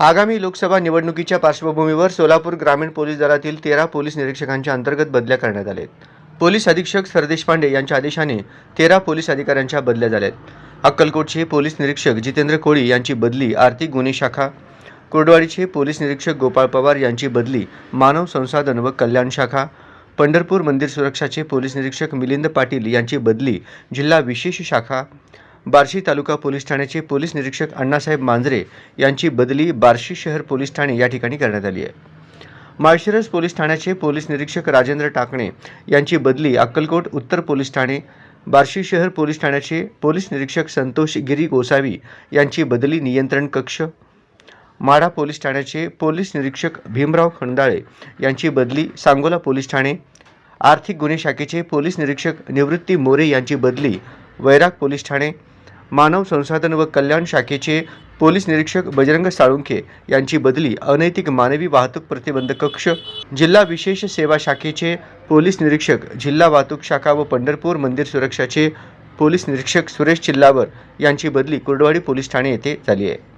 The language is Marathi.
आगामी लोकसभा निवडणुकीच्या पार्श्वभूमीवर सोलापूर ग्रामीण पोलीस दलातील तेरा पोलीस निरीक्षकांच्या अंतर्गत बदल्या करण्यात आल्या पोलीस अधीक्षक सरदेश पांडे यांच्या आदेशाने तेरा पोलीस अधिकाऱ्यांच्या बदल्या झाल्यात. अक्कलकोटचे पोलीस निरीक्षक जितेंद्र कोळी यांची बदली आर्थिक गुन्हे शाखा कोरडवाडीचे पोलीस निरीक्षक गोपाळ पवार यांची बदली मानव संसाधन व कल्याण शाखा पंढरपूर मंदिर सुरक्षाचे पोलीस निरीक्षक मिलिंद पाटील यांची बदली जिल्हा विशेष शाखा बार्शी तालुका पोलीस ठाण्याचे पोलीस निरीक्षक अण्णासाहेब मांजरे यांची बदली बार्शी शहर पोलीस ठाणे या ठिकाणी करण्यात आली आहे. माळशिरस पोलीस ठाण्याचे पोलीस निरीक्षक राजेंद्र टाकणे यांची बदली अक्कलकोट उत्तर पोलीस ठाणे बार्शी शहर पोलीस ठाण्याचे पोलीस निरीक्षक संतोष गिरी गोसावी यांची बदली नियंत्रण कक्ष माढा पोलीस ठाण्याचे पोलीस निरीक्षक भीमराव खंडाळे यांची बदली सांगोला पोलीस ठाणे आर्थिक गुन्हे शाखेचे पोलीस निरीक्षक निवृत्ती मोरे यांची बदली वैराग पोलीस ठाणे मानव संसाधन व कल्याण शाखेचे पोलीस निरीक्षक बजरंग साळुंखे यांची बदली अनैतिक मानवी वाहतूक प्रतिबंध कक्ष जिल्हा विशेष सेवा शाखेचे पोलीस निरीक्षक जिल्हा वाहतूक शाखा व पंढरपूर मंदिर सुरक्षाचे पोलीस निरीक्षक सुरेश चिल्लावर यांची बदली कुर्डवाडी पोलीस ठाणे येथे झाली आहे.